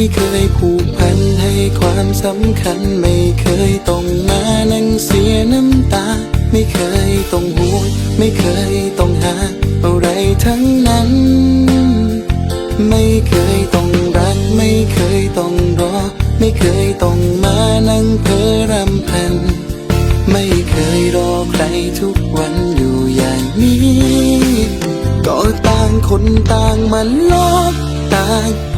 ไม่เคยผูกพันให้ความสำคัญ ไม่เคยต้องมานั่งเสียน้ำตา ไม่เคยต้องห่วงไม่เคยต้องหา อะไรทั้งนั้น ไม่เคยต้องรัก ไม่เคยต้องรอ ไม่เคยต้องมานั่งเพ้อรำพัน ไม่เคยรอใครทุกวันอยู่อย่างนี้ ก็ต่างคนต่างมาลอกต่าง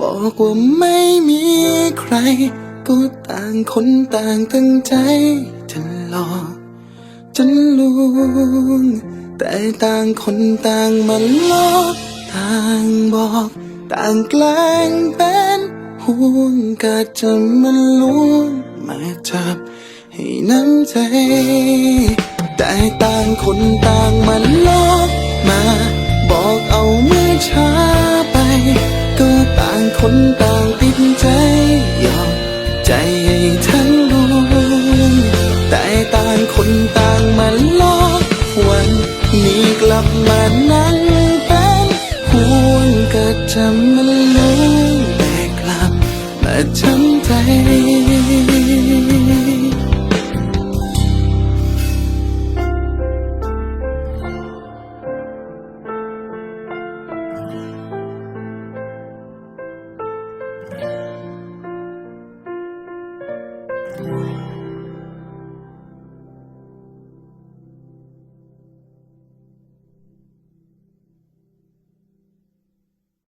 บอกว่าไม่มีใคร ก็ต่างคนต่างตั้งใจ จะหลอกจะลวงแต่ต่างคนต่างมาลอกต่างบอก ต่างแกล้งเป็นห่วงก็จะมาลวงมาจับให้น้ำใจ แต่ต่างคนต่างมาลอก ลับมานั่งเป็นห่วงก็จะมาลืมแต่กลับมาทำใจ